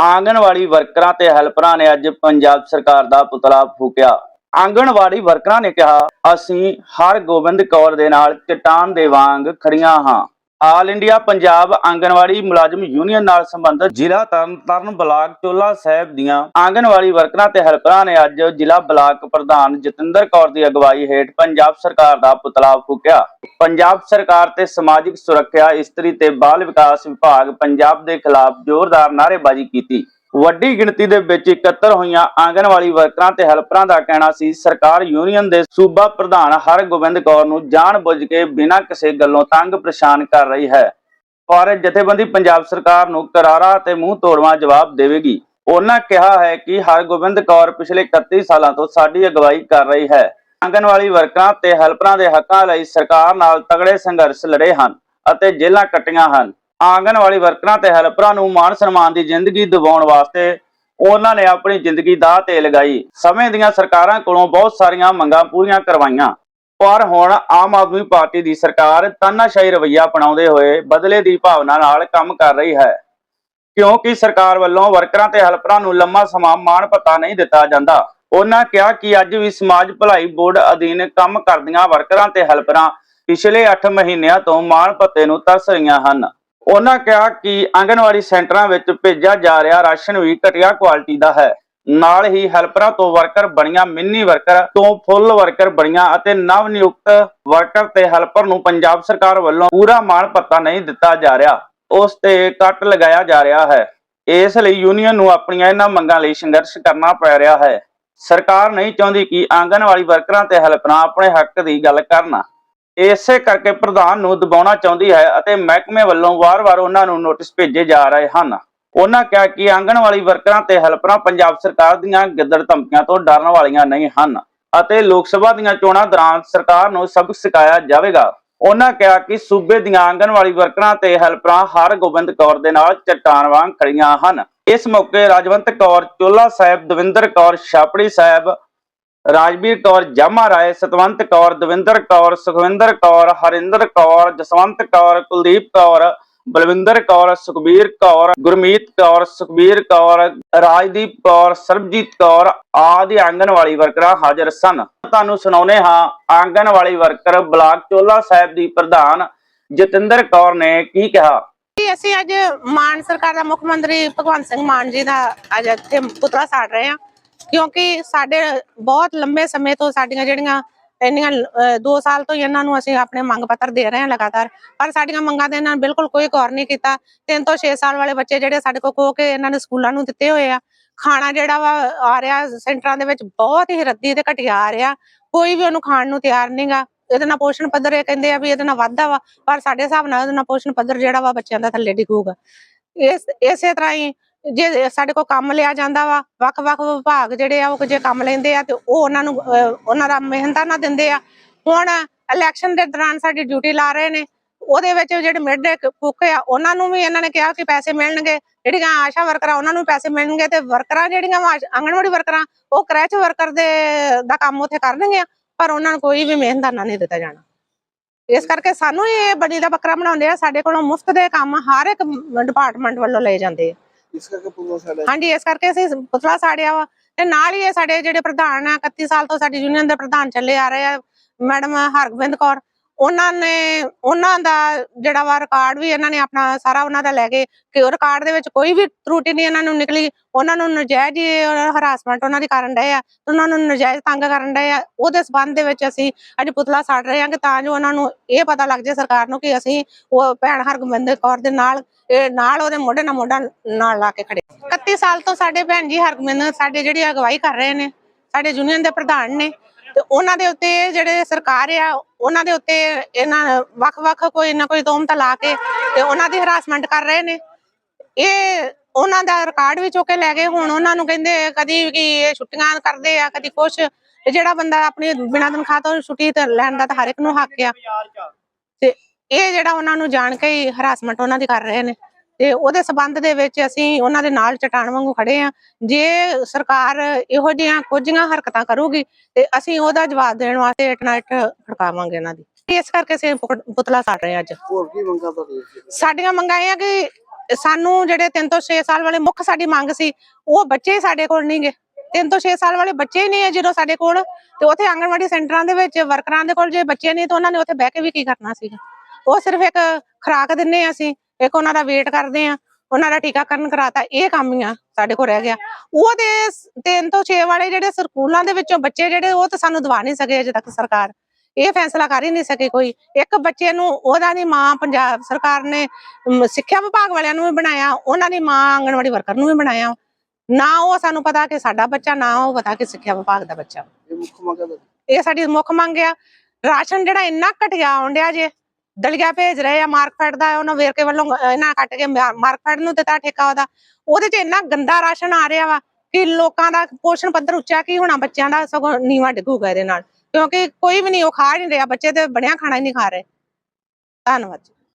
ਆਂਗਣਵਾੜੀ ਵਰਕਰਾਂ ਤੇ ਹੈਲਪਰਾਂ ਨੇ ਅੱਜ ਪੰਜਾਬ ਸਰਕਾਰ ਦਾ ਪੁਤਲਾ ਫੂਕਿਆ। ਆਂਗਣਵਾੜੀ ਵਰਕਰਾਂ ਨੇ ਕਿਹਾ, ਅਸੀਂ ਹਰ ਗੋਬਿੰਦ ਕੌਰ ਦੇ ਨਾਲ ਚਟਾਨ ਦੇ ਵਾਂਗ ਖੜੀਆਂ ਹਾਂ। ਆਲ ਇੰਡੀਆ ਪੰਜਾਬ ਆਂਗਣਵਾੜੀ ਮੁਲਾਜ਼ਮ ਯੂਨੀਅਨ ਨਾਲ ਸੰਬੰਧਿਤ ਜ਼ਿਲ੍ਹਾ ਤਰਨਤਾਰਨ ਬਲਾਕ ਚੋਲਾ ਸਾਹਿਬ ਦੀਆਂ ਆਂਗਣਵਾੜੀ ਵਰਕਰਾਂ ਤੇ ਹੈਲਪਰਾਂ ਨੇ ਅੱਜ ਜ਼ਿਲ੍ਹਾ ਬਲਾਕ ਪ੍ਰਧਾਨ ਜਤਿੰਦਰ ਕੌਰ ਦੀ ਅਗਵਾਈ ਹੇਠ ਪੰਜਾਬ ਸਰਕਾਰ ਦਾ ਪੁਤਲਾ ਫੂਕਿਆ। ਪੰਜਾਬ ਸਰਕਾਰ ਤੇ ਸਮਾਜਿਕ ਸੁਰੱਖਿਆ ਇਸਤਰੀ ਤੇ ਬਾਲ ਵਿਕਾਸ ਵਿਭਾਗ ਪੰਜਾਬ ਦੇ ਖਿਲਾਫ ਜ਼ੋਰਦਾਰ ਨਾਅਰੇਬਾਜ਼ੀ ਕੀਤੀ। ਵੱਡੀ ਗਿਣਤੀ ਦੇ ਵਿੱਚ ਇਕੱਤਰ ਹੋਈਆਂ ਆਂਗਣਵਾੜੀ ਵਰਕਰਾਂ ਤੇ ਹੈਲਪਰਾਂ ਦਾ ਕਹਿਣਾ ਸੀ, ਸਰਕਾਰ ਯੂਨੀਅਨ ਦੇ ਸੂਬਾ ਪ੍ਰਧਾਨ ਹਰਗੋਬਿੰਦ ਕੌਰ ਨੂੰ ਜਾਣਬੁੱਝ ਕੇ ਬਿਨਾਂ ਕਿਸੇ ਗੱਲੋਂ ਤੰਗ ਪਰੇਸ਼ਾਨ ਕਰ ਰਹੀ ਹੈ। ਔਰ ਜਥੇਬੰਦੀ ਪੰਜਾਬ ਸਰਕਾਰ ਨੂੰ ਕਰਾਰਾ ਅਤੇ ਮੂੰਹ ਤੋੜਵਾ ਜਵਾਬ ਦੇਵੇਗੀ। ਉਹਨਾਂ ਕਿਹਾ ਹੈ ਕਿ ਹਰਗੋਬਿੰਦ ਕੌਰ ਪਿਛਲੇ 31 ਸਾਲਾਂ ਤੋਂ ਸਾਡੀ ਅਗਵਾਈ ਕਰ ਰਹੀ ਹੈ। ਆਂਗਣਵਾੜੀ ਵਰਕਰਾਂ ਤੇ ਹੈਲਪਰਾਂ ਦੇ ਹੱਕਾਂ ਲਈ ਸਰਕਾਰ ਨਾਲ ਤਗੜੇ ਸੰਘਰਸ਼ ਲੜੇ ਹਨ ਅਤੇ ਜੇਲ੍ਹਾਂ ਕੱਟੀਆਂ ਹਨ। ਆਂਗਣਵਾੜੀ ਵਰਕਰਾਂ ਤੇ ਹੈਲਪਰਾਂ ਨੂੰ ਮਾਣ ਸਨਮਾਨ ਦੀ ਜ਼ਿੰਦਗੀ ਦਿਵਾਉਣ ਵਾਸਤੇ ਉਹਨਾਂ ਨੇ ਆਪਣੀ ਜ਼ਿੰਦਗੀ ਦਾ ਤੇ ਲਗਾਈ। ਸਮੇਂ ਦੀਆਂ ਸਰਕਾਰਾਂ ਕੋਲੋਂ ਬਹੁਤ ਸਾਰੀਆਂ ਮੰਗਾਂ ਪੂਰੀਆਂ ਕਰਵਾਈਆਂ। ਪਰ ਹੁਣ ਆਮ ਆਦਮੀ ਪਾਰਟੀ ਦੀ ਸਰਕਾਰ ਤਾਨਾਸ਼ਾਹੀ ਰਵੱਈਆ ਅਪਣਾਉਂਦੇ ਹੋਏ ਬਦਲੇ ਦੀ ਭਾਵਨਾ ਨਾਲ ਕੰਮ ਕਰ ਰਹੀ ਹੈ। ਕਿਉਂਕਿ ਸਰਕਾਰ ਵੱਲੋਂ ਵਰਕਰਾਂ ਤੇ ਹੈਲਪਰਾਂ ਨੂੰ ਲੰਮਾ ਸਮਾਂ ਮਾਣ ਪਤਾ ਨਹੀਂ ਦਿੱਤਾ ਜਾਂਦਾ। ਉਹਨਾਂ ਕਿਹਾ ਕਿ ਅੱਜ ਵੀ ਸਮਾਜ ਭਲਾਈ ਬੋਰਡ ਅਧੀਨ ਕੰਮ ਕਰਦੀਆਂ ਵਰਕਰਾਂ ਤੇ ਹੈਲਪਰਾਂ ਪਿਛਲੇ 8 ਮਹੀਨਿਆਂ ਤੋਂ ਮਾਣ ਭੱਤੇ ਨੂੰ ਤਰਸ ਰਹੀਆਂ ਹਨ। ਉਹਨਾਂ ਕਿਹਾ ਕਿ ਆਂਗਣਵਾੜੀ ਸੈਂਟਰਾਂ ਵਿੱਚ ਭੇਜਿਆ ਜਾ ਰਿਹਾ ਰਾਸ਼ਨ ਵੀ ਘਟੀਆ ਕੁਆਲਿਟੀ ਦਾ ਹੈ। ਨਾਲ ਹੀ ਹੈਲਪਰਾਂ ਤੋਂ ਵਰਕਰ ਬਣੀਆਂ, ਮਿੰਨੀ ਵਰਕਰ ਤੋਂ ਫੁੱਲ ਵਰਕਰ ਬਣੀਆਂ ਅਤੇ ਨਵ ਨਿਯੁਕਤ ਵਰਕਰ ਤੇ ਹੈਲਪਰ ਨੂੰ ਪੰਜਾਬ ਸਰਕਾਰ ਵੱਲੋਂ ਪੂਰਾ ਮਾਣ ਪੱਤਾ ਨਹੀਂ ਦਿੱਤਾ ਜਾ ਰਿਹਾ, ਉਸ ਤੇ ਕੱਟ ਲਗਾਇਆ ਜਾ ਰਿਹਾ ਹੈ। ਇਸ ਲਈ ਯੂਨੀਅਨ ਨੂੰ ਆਪਣੀਆਂ ਇਹਨਾਂ ਮੰਗਾਂ ਲਈ ਸੰਘਰਸ਼ ਕਰਨਾ ਪੈ ਰਿਹਾ ਹੈ। ਸਰਕਾਰ ਨਹੀਂ ਚਾਹੁੰਦੀ ਕਿ ਆਂਗਣਵਾੜੀ ਵਰਕਰਾਂ ਤੇ ਹੈਲਪਰਾਂ ਆਪਣੇ ਹੱਕ ਦੀ ਗੱਲ ਕਰਨ। ਇਸੇ ਕਰਕੇ ਪ੍ਰਧਾਨ ਨੂੰ ਦਬਾਉਣਾ ਚਾਹੁੰਦੀ ਹੈ ਅਤੇ ਮਹਿਕਮੇ ਵੱਲੋਂ ਵਾਰ-ਵਾਰ ਉਹਨਾਂ ਨੂੰ ਨੋਟਿਸ ਭੇਜੇ ਜਾ ਰਹੇ ਹਨ। ਉਹਨਾਂ ਕਿਹਾ ਕਿ ਆਂਗਣਵਾੜੀ ਵਰਕਰਾਂ ਤੇ ਹੈਲਪਰਾਂ ਪੰਜਾਬ ਸਰਕਾਰ ਦੀਆਂ ਗਿੱਦੜ ਧਮਕੀਆਂ ਤੋਂ ਡਰਨ ਵਾਲੀਆਂ ਨਹੀਂ ਹਨ ਅਤੇ ਲੋਕ ਸਭਾ ਦੀਆਂ ਚੋਣਾਂ ਦੌਰਾਨ ਸਰਕਾਰ ਨੂੰ ਸਬਕ ਸਿਖਾਇਆ ਜਾਵੇਗਾ। ਉਹਨਾਂ ਕਿਹਾ ਕਿ ਸੂਬੇ ਦੀਆਂ ਆਂਗਣਵਾੜੀ ਵਰਕਰਾਂ ਤੇ ਹੈਲਪਰਾਂ ਹਰ ਗੋਬਿੰਦ ਕੌਰ ਦੇ ਨਾਲ ਚਟਾਨ ਵਾਂਗ ਖੜੀਆਂ ਹਨ। ਇਸ ਮੌਕੇ ਰਾਜਵੰਤ ਕੌਰ ਚੋਲਾ ਸਾਹਿਬ, ਦਵਿੰਦਰ ਕੌਰ, ਛਾਪੜੀ ਸਾਹਿਬ ਰਾਜਵੀਰ ਕੌਰ ਜਾਮਾ ਰਾਏ, ਸਤਵੰਤ ਕੌਰ, ਦਵਿੰਦਰ ਕੌਰ, ਸੁਖਵਿੰਦਰ ਕੌਰ, ਹਰਿੰਦਰ ਕੌਰ, ਜਸਵੰਤ ਕੌਰ, ਕੁਲਦੀਪ ਕੌਰ, ਬਲਵਿੰਦਰ ਕੌਰ, ਸੁਖਬੀਰ ਕੌਰ, ਗੁਰਮੀਤ ਕੌਰ, ਸੁਖਬੀਰ ਕੌਰ, ਰਾਜਦੀਪ ਕੌਰ, ਸਰਬਜੀਤ ਕੌਰ ਆਦਿ ਆਂਗਣਵਾੜੀ ਵਰਕਰਾਂ ਹਾਜ਼ਰ ਸਨ। ਤੁਹਾਨੂੰ ਸੁਣਾਉਨੇ ਹਾਂ, ਆਂਗਣਵਾੜੀ ਵਰਕਰ ਬਲਾਕ ਚੋਲਾ ਸਾਹਿਬ ਦੀ ਪ੍ਰਧਾਨ ਜਤਿੰਦਰ ਕੌਰ ਨੇ ਕੀ ਕਿਹਾ। ਅਸੀਂ ਅੱਜ ਮਾਨ ਸਰਕਾਰ ਦਾ ਮੁੱਖ ਮੰਤਰੀ ਭਗਵੰਤ ਸਿੰਘ ਮਾਨ ਜੀ ਦਾ ਅੱਜ ਇੱਥੇ ਪੁਤਲਾ ਸਾੜ ਰਹੇ ਹਾਂ। ਕਿਉਂਕਿ ਸਾਡੇ ਬਹੁਤ ਲੰਬੇ ਸਮੇਂ ਤੋਂ ਸਾਡੀਆਂ ਜਿਹੜੀਆਂ ਇੰਨੀਆਂ 2 ਸਾਲ ਤੋਂ ਹੀ ਇਹਨਾਂ ਨੂੰ ਅਸੀਂ ਆਪਣੇ ਮੰਗ ਪੱਤਰ ਦੇ ਰਹੇ ਹਾਂ ਲਗਾਤਾਰ, ਪਰ ਸਾਡੀਆਂ ਮੰਗਾਂ ਤੇ ਇਹਨਾਂ ਨੇ ਬਿਲਕੁਲ ਕੋਈ ਗੌਰ ਨਹੀਂ ਕੀਤਾ। 3 ਤੋਂ 6 ਸਾਲ ਵਾਲੇ ਬੱਚੇ ਜਿਹੜੇ ਸਾਡੇ ਕੋਲ ਖੋ ਕੇ ਇਹਨਾਂ ਨੇ ਸਕੂਲਾਂ ਨੂੰ ਦਿੱਤੇ ਹੋਏ ਆ। ਖਾਣਾ ਜਿਹੜਾ ਵਾ ਆ ਰਿਹਾ, ਸੈਂਟਰਾਂ ਦੇ ਵਿੱਚ ਬਹੁਤ ਹੀ ਰੱਦੀ ਤੇ ਘਟਿਆ ਆ ਰਿਹਾ। ਕੋਈ ਵੀ ਉਹਨੂੰ ਖਾਣ ਨੂੰ ਤਿਆਰ ਨਹੀਂਗਾ ਇਹਦੇ ਨਾਲ ਪੋਸ਼ਣ ਪੱਧਰ ਇਹ ਕਹਿੰਦੇ ਆ ਵੀ ਇਹਦੇ ਨਾਲ ਵਾਧਾ ਵਾ, ਪਰ ਸਾਡੇ ਹਿਸਾਬ ਨਾਲ ਇਹਦੇ ਨਾਲ ਪੋਸ਼ਣ ਪੱਧਰ ਜਿਹੜਾ ਵਾ ਬੱਚਿਆਂ ਦਾ ਥੱਲੇ ਡਿੱਗੂਗਾ। ਇਸ, ਇਸੇ ਤਰ੍ਹਾਂ ਹੀ ਜੇ ਸਾਡੇ ਕੋਲ ਕੰਮ ਲਿਆ ਜਾਂਦਾ ਵਾ, ਵੱਖ-ਵੱਖ ਵਿਭਾਗ ਜਿਹੜੇ ਆ, ਉਹ ਜੇ ਕੰਮ ਲੈਂਦੇ ਆ ਤੇ ਉਹ ਉਹਨਾਂ ਨੂੰ ਉਹਨਾਂ ਦਾ ਮਿਹਨਤਾਂ ਨਾ ਦਿੰਦੇ ਆ। ਹੁਣ ਇਲੈਕਸ਼ਨ ਦੇ ਦੌਰਾਨ ਸਾਡੀ ਡਿਊਟੀ ਲਾ ਰਹੇ ਨੇ, ਉਹਦੇ ਵਿੱਚ ਜਿਹੜੇ ਮਿਡ ਡੇ ਕੁੱਕ ਆ, ਉਹਨਾਂ ਨੂੰ ਵੀ ਇਹਨਾਂ ਨੇ ਕਿਹਾ ਕਿ ਪੈਸੇ ਮਿਲਣਗੇ। ਜਿਹੜੀਆਂ ਆਸ਼ਾ ਵਰਕਰਾਂ, ਉਹਨਾਂ ਨੂੰ ਪੈਸੇ ਮਿਲਣਗੇ ਤੇ ਵਰਕਰਾਂ ਜਿਹੜੀਆਂ ਵਾ, ਆਂਗਣਵਾੜੀ ਵਰਕਰਾਂ, ਉਹ ਕਰੈਚ ਵਰਕਰ ਦੇ, ਦਾ ਕੰਮ ਉੱਥੇ ਕਰਨਗੇ ਪਰ ਉਹਨਾਂ ਨੂੰ ਕੋਈ ਵੀ ਮਿਹਨਤਾਨਾ ਨਹੀਂ ਦਿੱਤਾ ਜਾਣਾ। ਇਸ ਕਰਕੇ ਸਾਨੂੰ ਹੀ ਇਹ ਬਣੀ ਦਾ ਬੱਕਰਾ ਬਣਾਉਂਦੇ ਆ, ਸਾਡੇ ਕੋਲੋਂ ਮੁਫਤ ਦੇ ਕੰਮ ਹਰ ਇੱਕ ਡਿਪਾਰਟਮੈਂਟ ਵੱਲੋਂ ਲਏ ਜਾਂਦੇ ਆ। ਇਸ ਕਰਕੇ ਪੂਰਾ ਸਾਡਾ ਹਾਂਜੀ, ਇਸ ਕਰਕੇ ਅਸੀਂ ਪੁਤਲਾ ਸਾੜਿਆ ਵਾ ਤੇ ਨਾਲ ਹੀ ਇਹ ਸਾਡੇ ਜਿਹੜੇ ਪ੍ਰਧਾਨ ਆ 31 ਸਾਲ ਤੋਂ ਸਾਡੀ ਯੂਨੀਅਨ ਦੇ ਪ੍ਰਧਾਨ ਚੱਲੇ ਆ ਰਹੇ ਆ, ਮੈਡਮ ਹਰਗੋਬਿੰਦ ਕੌਰ। ਉਹਨਾਂ ਨੇ, ਉਹਨਾਂ ਦਾ ਜਿਹੜਾ ਵਾ ਰਿਕਾਰਡ ਵੀ ਇਹਨਾਂ ਨੇ ਆਪਣਾ ਸਾਰਾ ਉਹਨਾਂ ਦਾ ਲੈ ਕੇ ਕਿ ਉਹ ਰਿਕਾਰਡ ਦੇ ਵਿੱਚ ਕੋਈ ਵੀ ਤਰੁਟੀ ਨਹੀਂ ਇਹਨਾਂ ਨੂੰ ਨਿਕਲੀ। ਉਹਨਾਂ ਨੂੰ ਨਜਾਇਜ਼ ਹਰਾਸਮੈਂਟ ਉਹਨਾਂ ਦੀ ਕਰਨ ਡਏ ਆ ਉਹਨਾਂ ਨੂੰ ਨਜਾਇਜ਼ ਤੰਗ ਕਰਨ ਡਏ ਆ। ਉਹਦੇ ਸਬੰਧ ਦੇ ਵਿੱਚ ਅਸੀਂ ਅੱਜ ਪੁਤਲਾ ਸਾੜ ਰਹੇ ਹਾਂ ਕਿ ਤਾਂ ਜੋ ਉਹਨਾਂ ਨੂੰ ਇਹ ਪਤਾ ਲੱਗ ਜਾਏ ਸਰਕਾਰ ਨੂੰ ਕਿ ਅਸੀਂ ਉਹ ਭੈਣ ਹਰਗੋਬਿੰਦ ਕੌਰ ਦੇ ਨਾਲ ਨਾਲ ਉਹਦੇ ਮੋਢੇ ਨਾਲ ਮੋਢਾ ਨਾਲ ਲਾ ਕੇ ਖੜੇ। 31 ਸਾਲ ਤੋਂ ਸਾਡੇ ਭੈਣ ਜੀ ਹਰਗੋਬਿੰਦ ਸਾਡੇ ਜਿਹੜੀ ਅਗਵਾਈ ਕਰ ਰਹੇ ਨੇ, ਸਾਡੇ ਯੂਨੀਅਨ ਦੇ ਪ੍ਰਧਾਨ ਨੇ। ਤੇ ਉਹਨਾਂ ਦੇ ਉੱਤੇ ਜਿਹੜੇ ਸਰਕਾਰ ਆ, ਉਹਨਾਂ ਦੇ ਉੱਤੇ ਇਹਨਾਂ ਵੱਖ-ਵੱਖ ਕੋਈ ਨਾ ਕੋਈ ਤੋਮਤ ਲਾ ਕੇ ਤੇ ਉਹਨਾਂ ਦੀ ਹਰਾਸਮੈਂਟ ਕਰ ਰਹੇ ਨੇ। ਇਹ ਉਹਨਾਂ ਦਾ ਰਿਕਾਰਡ ਵੀ ਚੁੱਕ ਕੇ ਲੈ ਗਏ, ਹੁਣ ਉਹਨਾਂ ਨੂੰ ਕਹਿੰਦੇ ਕਦੀ ਕਿ ਇਹ ਛੁੱਟੀਆਂ ਕਰਦੇ ਆ, ਕਦੀ ਕੁਛ। ਤੇ ਜਿਹੜਾ ਬੰਦਾ ਆਪਣੀ ਬਿਨਾਂ ਤਨਖਾਹ ਤੋਂ ਛੁੱਟੀ ਤੇ ਲੈਣ ਦਾ ਤਾਂ ਹਰ ਇੱਕ ਨੂੰ ਹੱਕ ਆ। ਤੇ ਇਹ ਜਿਹੜਾ ਉਹਨਾਂ ਨੂੰ ਜਾਣ ਕੇ ਹੀ ਹਰਾਸਮੈਂਟ ਉਹਨਾਂ ਦੀ ਕਰ ਰਹੇ ਨੇ। ਤੇ ਉਹਦੇ ਸਬੰਧ ਦੇ ਵਿੱਚ ਅਸੀਂ ਉਹਨਾਂ ਦੇ ਨਾਲ ਚਟਾਨ ਵਾਂਗੂ ਖੜੇ ਆ। ਜੇ ਸਰਕਾਰ ਇਹੋ ਜਿਹੀਆਂ ਕੁਝੀਆਂ ਹਰਕਤਾਂ ਕਰੂਗੀ ਤੇ ਅਸੀਂ ਉਹਦਾ ਜਵਾਬ ਦੇਣ ਵਾਸਤੇ ਇਟਨਾਈਟ ਖੜਕਾਵਾਂਗੇ ਇਹਨਾਂ ਦੀ। ਇਸ ਕਰਕੇ ਅਸੀਂ ਪੁਤਲਾ ਸਾੜ ਰਹੇ ਅੱਜ। ਹੋਰ ਕੀ ਮੰਗਾ ਤੁਹਾਡੀ ਸਾਡੀਆਂ ਮੰਗਾਂ ਇਹ ਆ ਕਿ ਸਾਨੂੰ ਜਿਹੜੇ 3 ਤੋਂ 6 ਸਾਲ ਵਾਲੇ ਮੁੱਖ ਸਾਡੀ ਮੰਗ ਸੀ ਉਹ ਬੱਚੇ ਸਾਡੇ ਕੋਲ ਨਹੀਂਗੇ 3 ਤੋਂ 6 ਸਾਲ ਵਾਲੇ ਬੱਚੇ ਹੀ ਨਹੀਂ ਹੈ ਜਦੋਂ ਸਾਡੇ ਕੋਲ। ਤੇ ਉੱਥੇ ਆਂਗਣਵਾੜੀ ਸੈਂਟਰਾਂ ਦੇ ਵਿੱਚ ਵਰਕਰਾਂ ਦੇ ਕੋਲ ਜੇ ਬੱਚੇ ਨਹੀਂ ਤਾਂ ਉਹਨਾਂ ਨੇ ਉੱਥੇ ਬਹਿ ਕੇ ਵੀ ਕੀ ਕਰਨਾ ਸੀਗਾ? ਉਹ ਸਿਰਫ ਇੱਕ ਖੁਰਾਕ ਦਿੰਨੇ ਆ ਅਸੀਂ। ਇੱਕ ਉਹਨਾਂ ਦਾ ਵੇਟ ਕਰਦੇ ਆ ਉਹਨਾਂ ਦਾ ਟੀਕਾਕਰਨ ਕਰਾਤਾ ਇਹ ਕੰਮ ਹੀ ਆ ਸਾਡੇ ਕੋਲ ਰਹਿ ਗਿਆ। ਉਹ ਤੇ 3 ਤੋਂ 6 ਵਾਲੇ ਜਿਹੜੇ ਸਕੂਲਾਂ ਦੇ ਵਿੱਚੋਂ ਬੱਚੇ ਜਿਹੜੇ ਉਹ ਤਾਂ ਸਾਨੂੰ ਦਵਾ ਨਹੀਂ ਸਕੇ ਅਜੇ ਤੱਕ ਸਰਕਾਰ। ਇਹ ਫੈਸਲਾ ਕਰ ਹੀ ਨਹੀਂ ਸਕੇ ਕੋਈ। ਇੱਕ ਬੱਚੇ ਨੂੰ ਉਹਦਾ ਦੀ ਮਾਂ ਪੰਜਾਬ ਸਰਕਾਰ ਨੇ ਸਿੱਖਿਆ ਵਿਭਾਗ ਵਾਲਿਆਂ ਨੂੰ ਵੀ ਬਣਾਇਆ ਉਹਨਾਂ ਦੀ ਮਾਂ ਆਂਗਣਵਾੜੀ ਵਰਕਰ ਨੂੰ ਵੀ ਬਣਾਇਆ। ਨਾ ਉਹ ਸਾਨੂੰ ਪਤਾ ਕਿ ਸਾਡਾ ਬੱਚਾ ਨਾ ਉਹ ਪਤਾ ਕਿ ਸਿੱਖਿਆ ਵਿਭਾਗ ਦਾ ਬੱਚਾ। ਇਹ ਸਾਡੀ ਮੁੱਖ ਮੰਗ ਆ। ਰਾਸ਼ਨ ਜਿਹੜਾ ਇੰਨਾ ਘਟਿਆ ਆਉਂਦਿਆ ਜੇ ਦਲੀਆ ਭੇਜ ਰਹੇ ਆ ਮਾਰਕਫੈਡ ਦਾ ਉਹਨਾਂ ਵੇਰਕੇ ਵੱਲੋਂ ਇਹਨਾਂ ਕੱਟ ਕੇ ਮਾਰਕਫੈਟ ਨੂੰ ਦਿੱਤਾ ਠੇਕਾ ਉਹਦਾ। ਉਹਦੇ 'ਚ ਇੰਨਾ ਗੰਦਾ ਰਾਸ਼ਨ ਆ ਰਿਹਾ ਵਾ ਕਿ ਲੋਕਾਂ ਦਾ ਪੋਸ਼ਣ ਪੱਧਰ ਉੱਚਾ ਕੀ ਹੋਣਾ, ਬੱਚਿਆਂ ਦਾ ਸਗੋਂ ਨੀਵਾ ਡਿੱਗੂਗਾ ਇਹਦੇ ਨਾਲ। ਕਿਉਂਕਿ ਕੋਈ ਵੀ ਨਹੀਂ, ਉਹ ਖਾ ਹੀ ਨਹੀਂ ਰਿਹਾ, ਬੱਚੇ ਤੇ ਬਣਿਆ ਖਾਣਾ ਹੀ ਨਹੀਂ ਖਾ ਰਹੇ। ਧੰਨਵਾਦ ਜੀ।